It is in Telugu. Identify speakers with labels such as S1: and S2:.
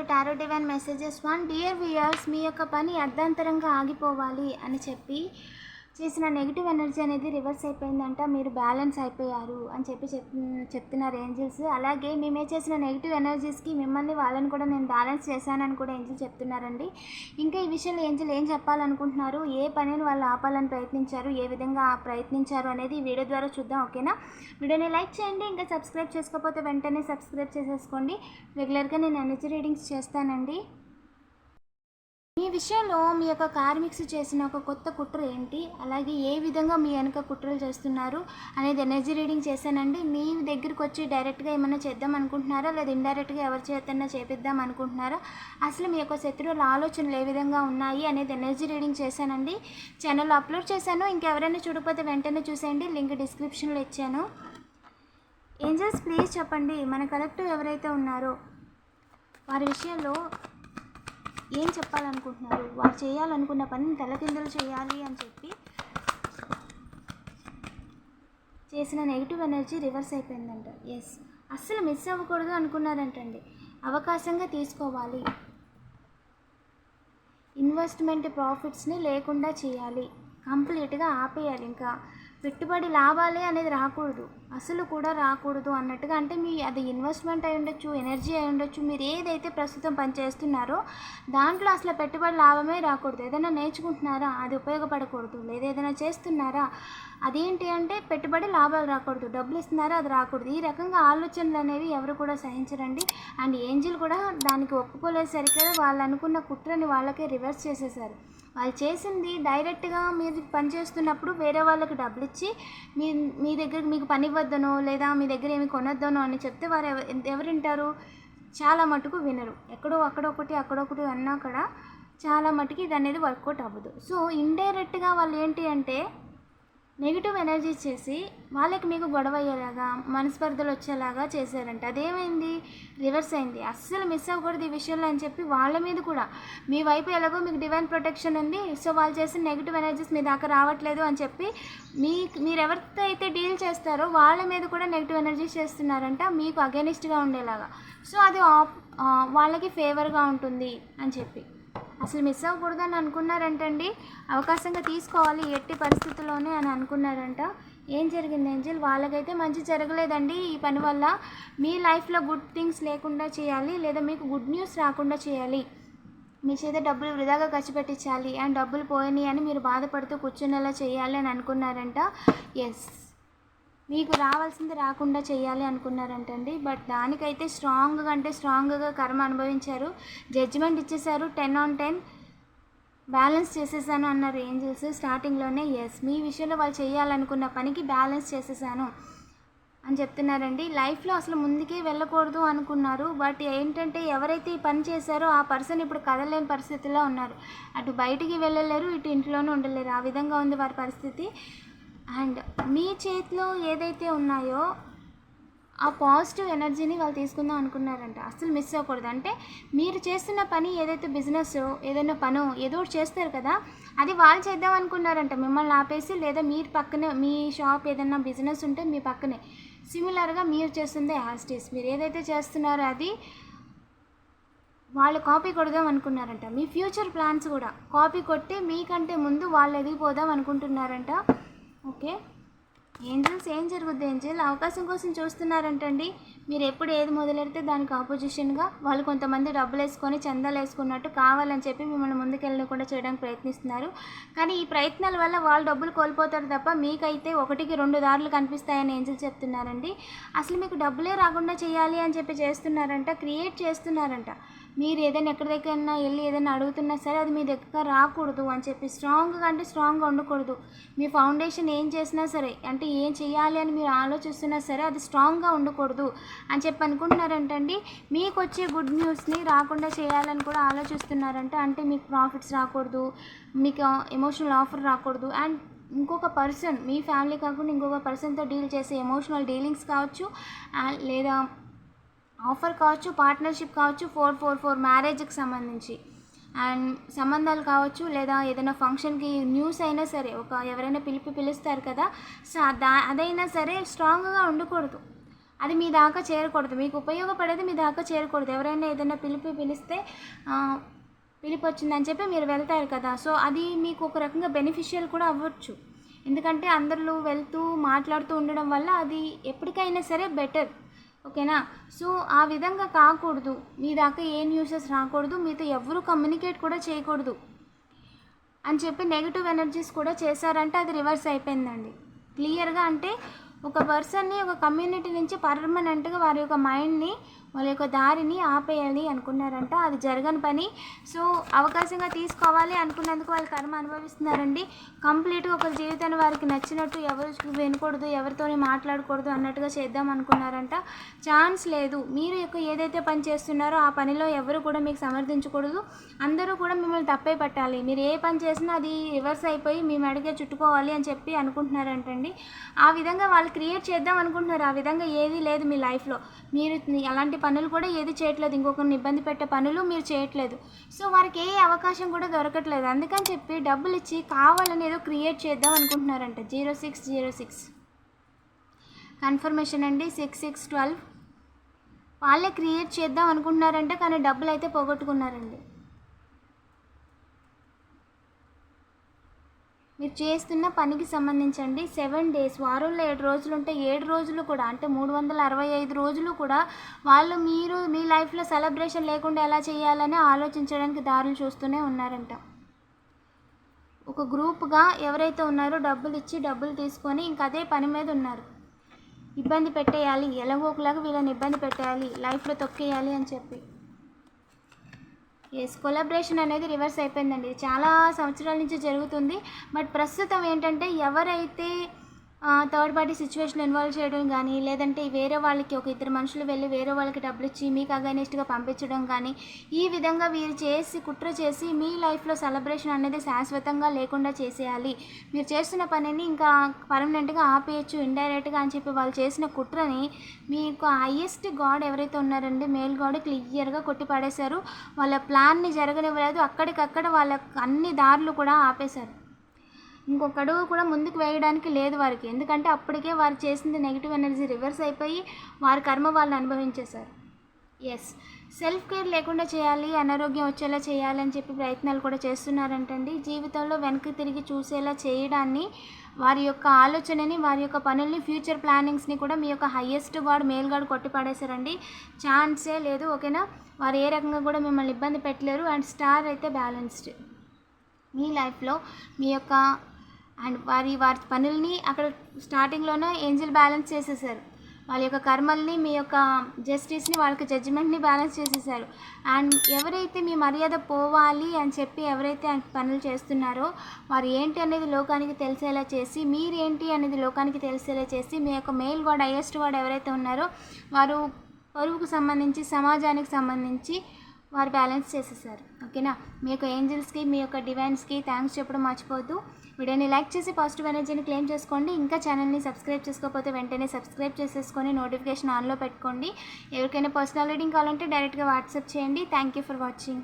S1: To tarot divine messages one dear viewers మీ యొక్క పని అర్ధాంతరంగా ఆగిపోవాలి అని చెప్పి చేసిన నెగిటివ్ ఎనర్జీ అనేది రివర్స్ అయిపోయిందంట మీరు బ్యాలెన్స్ అయిపోయారు అని చెప్పి చెప్ చెప్తున్నారు ఏంజిల్స్ అలాగే మేమే చేసిన నెగిటివ్ ఎనర్జీస్కి మిమ్మల్ని వాళ్ళని కూడా నేను బ్యాలెన్స్ చేశానని కూడా ఏంజిల్ చెప్తున్నారండి. ఇంకా ఈ విషయంలో ఏంజిల్ ఏం చెప్పాలనుకుంటున్నారు? ఏ పనిని వాళ్ళు ఆపాలని ప్రయత్నించారు? ఏ విధంగా ప్రయత్నించారు అనేది ఈ వీడియో ద్వారా చూద్దాం ఓకేనా వీడియోని లైక్ చేయండి ఇంకా సబ్స్క్రైబ్ చేసుకోకపోతే వెంటనే సబ్స్క్రైబ్ చేసేసుకోండి. రెగ్యులర్గా నేను ఎనర్జీ రీడింగ్స్ చేస్తానండి. మీ విషయంలో మీ యొక్క కార్మిక్స్ చేసిన ఒక కొత్త కుట్ర ఏంటి? అలాగే ఏ విధంగా మీ వెనక కుట్రలు చేస్తున్నారు అనేది ఎనర్జీ రీడింగ్ చేశానండి. మీ దగ్గరికి వచ్చి డైరెక్ట్గా ఏమైనా చేద్దాం అనుకుంటున్నారా? లేదా ఇండైరెక్ట్గా ఎవరి చేతన్నా చేపిద్దాం అనుకుంటున్నారా? అసలు మీ యొక్క శత్రువుల ఆలోచనలు ఏ విధంగా ఉన్నాయి అనేది ఎనర్జీ రీడింగ్ చేశానండి. ఛానల్లో అప్లోడ్ చేశాను. ఇంకెవరైనా చూడకపోతే వెంటనే చూసేయండి. లింక్ డిస్క్రిప్షన్లో ఇచ్చాను. ఏంజల్స్ ప్లీజ్ చెప్పండి. మన కలెక్టివ్ ఎవరైతే ఉన్నారో వారి విషయంలో ఏం చెప్పాలనుకుంటున్నారు? వారు చేయాలనుకున్న పనిని తలకిందులు చేయాలి అని చెప్పి చేసిన నెగిటివ్ ఎనర్జీ రివర్స్ అయిపోయిందంట. ఎస్ అస్సలు మిస్ అవ్వకూడదు అనుకున్నారంటండి. అవకాశంగా తీసుకోవాలి. ఇన్వెస్ట్మెంట్ ప్రాఫిట్స్ని లేకుండా చేయాలి. కంప్లీట్గా ఆపేయాలి ఇంకా. పెట్టుబడి లాభాలే అనేది రాకూడదు. అసలు కూడా రాకూడదు అన్నట్టుగా అంటే మీ అది ఇన్వెస్ట్మెంట్ అయి ఉండొచ్చు ఎనర్జీ అయి ఉండొచ్చు మీరు ఏదైతే ప్రస్తుతం పని చేస్తున్నారో దాంట్లో అసలు పెట్టుబడి లాభమే రాకూడదు. ఏదైనా నేర్చుకుంటున్నారా? అది ఉపయోగపడకూడదు. లేదా ఏదైనా చేస్తున్నారా? అదేంటి అంటే పెట్టుబడి లాభాలు రాకూడదు. డబ్బులు ఇస్తున్నారా? అది రాకూడదు. ఈ రకంగా ఆలోచనలు అనేవి ఎవరు కూడా సహించరండి. అండ్ ఏంజిల్ కూడా దానికి ఒప్పుకోలేసరికి వాళ్ళు అనుకున్న కుట్రని వాళ్ళకే రివర్స్ చేసేసారు. వాళ్ళు చేసింది డైరెక్ట్గా మీరు పని చేస్తున్నప్పుడు వేరే వాళ్ళకి డబ్బులు ఇచ్చి మీ మీ దగ్గర మీకు పని ఇవ్వద్దనో లేదా మీ దగ్గర ఏమి కొనొద్దనో అని చెప్తే వారు ఎవరు వింటారు చాలా మటుకు వినరు. ఎక్కడో అక్కడొకటి అక్కడొకటి అన్నా కూడా చాలా మటుకు ఇది అనేది వర్కౌట్ అవ్వదు. సో ఇండైరెక్ట్గా వాళ్ళు ఏంటి అంటే నెగిటివ్ ఎనర్జీ చేసి వాళ్ళకి మీకు గొడవ అయ్యేలాగా మనస్పర్ధలు వచ్చేలాగా చేశారంట. అదేమైంది? రివర్స్ అయింది. అస్సలు మిస్ అవ్వకూడదు ఈ విషయంలో అని చెప్పి వాళ్ళ మీద కూడా. మీ వైపు ఎలాగో మీకు డివైన్ ప్రొటెక్షన్ ఉంది. సో వాళ్ళు చేసిన నెగిటివ్ ఎనర్జీస్ మీ దాకా రావట్లేదు అని చెప్పి మీ మీరు ఎవరితో అయితే డీల్ చేస్తారో వాళ్ళ మీద కూడా నెగిటివ్ ఎనర్జీస్ చేస్తున్నారంట. మీకు అగెనిస్ట్గా ఉండేలాగా. సో అది ఆప్ వాళ్ళకి ఫేవర్గా ఉంటుంది అని చెప్పి. అసలు మిస్ అవ్వకూడదు అని అనుకున్నారంటండి. అవకాశంగా తీసుకోవాలి ఎట్టి పరిస్థితుల్లోనే అని అనుకున్నారంట. ఏం జరిగింది ఏంజల్ వాళ్ళకైతే మంచి జరగలేదండి ఈ పని వల్ల. మీ లైఫ్లో గుడ్ థింగ్స్ లేకుండా చేయాలి లేదా మీకు గుడ్ న్యూస్ రాకుండా చేయాలి. మీ చేత డబ్బులు వృధాగా ఖర్చు పెట్టించాలి. అండ్ డబ్బులు పోయినాయి అని మీరు బాధపడుతూ కూర్చునేలా చేయాలి అని అనుకున్నారంట. ఎస్ మీకు రావాల్సింది రాకుండా చేయాలి అనుకున్నారంటండి. బట్ దానికైతే స్ట్రాంగ్గా అంటే స్ట్రాంగ్గా కర్మ అనుభవించారు. జడ్జిమెంట్ ఇచ్చేశారు. టెన్ ఆన్ టెన్ బ్యాలెన్స్ చేసేసాను అన్నారు ఏంజల్స్. స్టార్టింగ్లోనే ఎస్ మీ విషయంలో వాళ్ళు చేయాలనుకున్న పనికి బ్యాలెన్స్ చేసేసాను అని చెప్తున్నారండి. లైఫ్లో అసలు ముందుకే వెళ్ళకూడదు అనుకున్నారు. బట్ ఏంటంటే ఎవరైతే ఈ పని చేశారో ఆ పర్సన్ ఇప్పుడు కదలేని పరిస్థితిలో ఉన్నారు. అటు బయటికి వెళ్ళలేరు ఇటు ఇంట్లోనే ఉండలేరు. ఆ విధంగా ఉంది వారి పరిస్థితి. అండ్ మీ చేతిలో ఏదైతే ఉన్నాయో ఆ పాజిటివ్ ఎనర్జీని వాళ్ళు తీసుకుందాం అనుకున్నారంట. అసలు మిస్ అవ్వకూడదు. అంటే మీరు చేస్తున్న పని ఏదైతే బిజినెస్ ఏదైనా పనో ఏదో ఒకటి చేస్తారు కదా అది వాళ్ళు చేద్దాం అనుకున్నారంట. మిమ్మల్ని ఆపేసి లేదా మీరు పక్కనే మీ షాప్ ఏదైనా బిజినెస్ ఉంటే మీ పక్కనే. సిమిలర్గా మీరు చేస్తుందే యాస్టీస్ మీరు ఏదైతే చేస్తున్నారో అది వాళ్ళు కాపీ కొడదాం అనుకున్నారంట. మీ ఫ్యూచర్ ప్లాన్స్ కూడా కాపీ కొట్టి మీకంటే ముందు వాళ్ళు ఎదిగిపోదాం అనుకుంటున్నారంట. ఓకే. ఏంజల్స్ ఏం జరుగుద్ది ఏంజల్? అవకాశం కోసం చూస్తున్నారంటండి. మీరు ఎప్పుడు ఏది మొదలెడితే దానికి ఆపోజిషన్గా వాళ్ళు కొంతమంది డబ్బులు వేసుకొని చందాలు వేసుకున్నట్టు కావాలని చెప్పి మిమ్మల్ని ముందుకెళ్ళకుండా చేయడానికి ప్రయత్నిస్తున్నారు. కానీ ఈ ప్రయత్నాల వల్ల వాళ్ళు డబ్బులు కోల్పోతారు తప్ప మీకైతే ఒకటికి రెండు దారులు కనిపిస్తాయని ఏంజల్ చెప్తున్నారండి. అసలు మీకు డబ్బులే రాకుండా చేయాలి అని చెప్పి చేస్తున్నారంట క్రియేట్ చేస్తున్నారంట. మీరు ఏదైనా ఎక్కడి దగ్గరైనా వెళ్ళి ఏదైనా అడుగుతున్నా సరే అది మీ దగ్గర రాకూడదు అని చెప్పి స్ట్రాంగ్గా అంటే స్ట్రాంగ్గా ఉండకూడదు. మీ ఫౌండేషన్ ఏం చేసినా సరే అంటే ఏం చేయాలి అని మీరు ఆలోచిస్తున్నా సరే అది స్ట్రాంగ్గా ఉండకూడదు అని చెప్పి అనుకుంటున్నారంటండి. మీకు వచ్చే గుడ్ న్యూస్ని రాకుండా చేయాలని కూడా ఆలోచిస్తున్నారంటే. అంటే మీకు ప్రాఫిట్స్ రాకూడదు మీకు ఎమోషనల్ ఆఫర్ రాకూడదు. అండ్ ఇంకొక పర్సన్ మీ ఫ్యామిలీ కాకుండా ఇంకొక పర్సన్తో డీల్ చేసే ఎమోషనల్ డీలింగ్స్ కావచ్చు లేదా ఆఫర్ కావచ్చు పార్ట్నర్షిప్ కావచ్చు ఫోర్ ఫోర్ ఫోర్ మ్యారేజ్కి సంబంధించి. అండ్ సంబంధాలు కావచ్చు లేదా ఏదైనా ఫంక్షన్కి న్యూస్ అయినా సరే ఒక ఎవరైనా పిలిపి పిలుస్తారు కదా సో దా అదైనా సరే స్ట్రాంగ్గా ఉండకూడదు. అది మీ దాకా చేరకూడదు. మీకు ఉపయోగపడేది మీ దాకా చేరకూడదు. ఎవరైనా ఏదైనా పిలిపి పిలిస్తే పిలిపి వచ్చిందని చెప్పి మీరు వెళ్తారు కదా సో అది మీకు ఒక రకంగా బెనిఫిషియల్ కూడా అవ్వచ్చు. ఎందుకంటే అందరూ వెళ్తూ మాట్లాడుతూ ఉండడం వల్ల అది ఎప్పటికైనా సరే బెటర్. ఓకేనా? సో ఆ విధంగా కాకూడదు. మీ దాకా ఏ న్యూసెస్ రాకూడదు. మీతో ఎవరు కమ్యూనికేట్ కూడా చేయకూడదు. అని చెప్పి నెగిటివ్ ఎనర్జీస్ కూడా చేశారంటే అది రివర్స్ అయిపోయిందండి. క్లియర్గా అంటే ఒక పర్సన్ని ఒక కమ్యూనిటీ నుంచి పర్మనెంట్గా వారి యొక్క మైండ్ని వాళ్ళ యొక్క దారిని ఆపేయాలి అనుకున్నారంట. అది జరగని పని. సో అవకాశంగా తీసుకోవాలి అనుకున్నందుకు వాళ్ళు కర్మ అనుభవిస్తున్నారండి. కంప్లీట్గా ఒక జీవితాన్ని వారికి నచ్చినట్టు ఎవరు వినకూడదు ఎవరితోని మాట్లాడకూడదు అన్నట్టుగా చేద్దాం అనుకున్నారంట. ఛాన్స్ లేదు. మీరు యొక్క ఏదైతే పని చేస్తున్నారో ఆ పనిలో ఎవరు కూడా మీకు సమర్థించకూడదు. అందరూ కూడా మిమ్మల్ని తప్పే పట్టాలి. మీరు ఏ పని చేసినా అది రివర్స్ అయిపోయి మీ అడిగే చుట్టుకోవాలి అని చెప్పి అనుకుంటున్నారంటండి. ఆ విధంగా వాళ్ళు క్రియేట్ చేద్దాం అనుకుంటున్నారు. ఆ విధంగా ఏది లేదు మీ లైఫ్లో. మీరు అలాంటి పనులు కూడా ఏది చేయట్లేదు. ఇంకొకరిని ఇబ్బంది పెట్టే పనులు మీరు చేయట్లేదు. సో వారికి ఏ అవకాశం కూడా దొరకట్లేదు. అందుకని చెప్పి డబ్బులు ఇచ్చి కావాలని ఏదో క్రియేట్ చేద్దాం అనుకుంటున్నారంట. Zero six zero six. Confirmation అండి. Six six twelve. వాళ్ళే క్రియేట్ చేద్దాం అనుకుంటున్నారంటే కానీ డబ్బులు అయితే పోగొట్టుకున్నారండి. మీరు చేస్తున్న పనికి సంబంధించండి. సెవెన్ డేస్ వారంలో ఏడు రోజులు ఉంటే ఏడు రోజులు కూడా అంటే మూడు వందల అరవై ఐదు రోజులు కూడా వాళ్ళు మీరు మీ లైఫ్లో సెలబ్రేషన్ లేకుండా ఎలా చేయాలని ఆలోచించడానికి దారులు చూస్తూనే ఉన్నారంట. ఒక గ్రూప్గా ఎవరైతే ఉన్నారో డబ్బులు ఇచ్చి డబ్బులు తీసుకొని ఇంక అదే పని మీద ఉన్నారు. ఇబ్బంది పెట్టేయాలి ఎలాగోకలాగా వీళ్ళని ఇబ్బంది పెట్టేయాలి లైఫ్లో తొక్కేయాలి అని చెప్పి. ఎస్ కొలాబరేషన్ అనేది రివర్స్ అయిపోయిందండి. చాలా సంవత్సరాల నుంచి జరుగుతుంది. బట్ ప్రస్తుతం ఏంటంటే ఎవరైతే థర్డ్ పార్టీ సిచ్యువేషన్ ఇన్వాల్వ్ చేయడం కానీ లేదంటే వేరే వాళ్ళకి ఒక ఇద్దరు మనుషులు వెళ్ళి వేరే వాళ్ళకి డబ్బులు ఇచ్చి మీకు అగైనిస్ట్గా పంపించడం కానీ ఈ విధంగా వీరు చేసి కుట్ర చేసి మీ లైఫ్లో సెలబ్రేషన్ అనేది శాశ్వతంగా లేకుండా చేసేయాలి. మీరు చేస్తున్న పనిని ఇంకా పర్మనెంట్గా ఆపేయచ్చు ఇండైరెక్ట్గా అని చెప్పి వాళ్ళు చేసిన కుట్రని మీకు హయ్యెస్ట్ గాడ్ ఎవరైతే ఉన్నారండి మేల్ గాడ్ క్లియర్గా కొట్టిపడేశారు వాళ్ళ ప్లాన్ని జరగనివ్వలేదు. అక్కడికక్కడ వాళ్ళ అన్ని దారులు కూడా ఆపేశారు. ఇంకొక అడుగు కూడా ముందుకు వేయడానికి లేదు వారికి. ఎందుకంటే అప్పటికే వారు చేసింది నెగిటివ్ ఎనర్జీ రివర్స్ అయిపోయి వారి కర్మ వాళ్ళని అనుభవించేశారు. ఎస్ సెల్ఫ్ కేర్ లేకుండా చేయాలి అనారోగ్యం వచ్చేలా చేయాలి అని చెప్పి ప్రయత్నాలు కూడా చేస్తున్నారంటండి. జీవితంలో వెనక్కి తిరిగి చూసేలా చేయడాన్ని వారి యొక్క ఆలోచనని వారి యొక్క పనుల్ని ఫ్యూచర్ ప్లానింగ్స్ని కూడా మీ యొక్క హయ్యెస్ట్ వాడు మేల్గాడు గాడ్ ఛాన్సే లేదు ఓకేనా? వారు ఏ రకంగా కూడా మిమ్మల్ని ఇబ్బంది పెట్టలేరు. అండ్ స్టార్ అయితే బ్యాలెన్స్డ్ మీ లైఫ్లో మీ యొక్క అండ్ వారి వారి పనుల్ని అక్కడ స్టార్టింగ్లోనే ఏంజిల్ బ్యాలెన్స్ చేసేసారు. వాళ్ళ యొక్క కర్మల్ని మీ యొక్క జస్టిస్ని వాళ్ళకి జడ్జిమెంట్ని బ్యాలెన్స్ చేసేసారు. అండ్ ఎవరైతే మీ మర్యాద పోవాలి అని చెప్పి ఎవరైతే ఆ పనులు చేస్తున్నారో వారు ఏంటి అనేది లోకానికి తెలిసేలా చేసి మీరేంటి అనేది లోకానికి తెలిసేలా చేసి మీ యొక్క మెయిల్ వాడు హైయెస్ట్ వాడు ఎవరైతే ఉన్నారో వారు పరువుకు సంబంధించి సమాజానికి సంబంధించి వారు బ్యాలెన్స్ చేసేసారు. ఓకేనా? మీ యొక్క ఏంజల్స్కి మీ యొక్క డివైన్స్కి థ్యాంక్స్ చెప్పడం మర్చిపోవద్దు. వీడియోని లైక్ చేసి పాజిటివ్ ఎనర్జీని క్లెయిమ్ చేసుకోండి. ఇంకా ఛానల్ని సబ్స్క్రైబ్ చేసుకోకపోతే వెంటనే సబ్స్క్రైబ్ చేసేసుకొని నోటిఫికేషన్ ఆన్లో పెట్టుకోండి. ఎవరికైనా పర్సనల్ రీడింగ్ కావాలంటే డైరెక్ట్గా వాట్సాప్ చేయండి. Thank you for watching.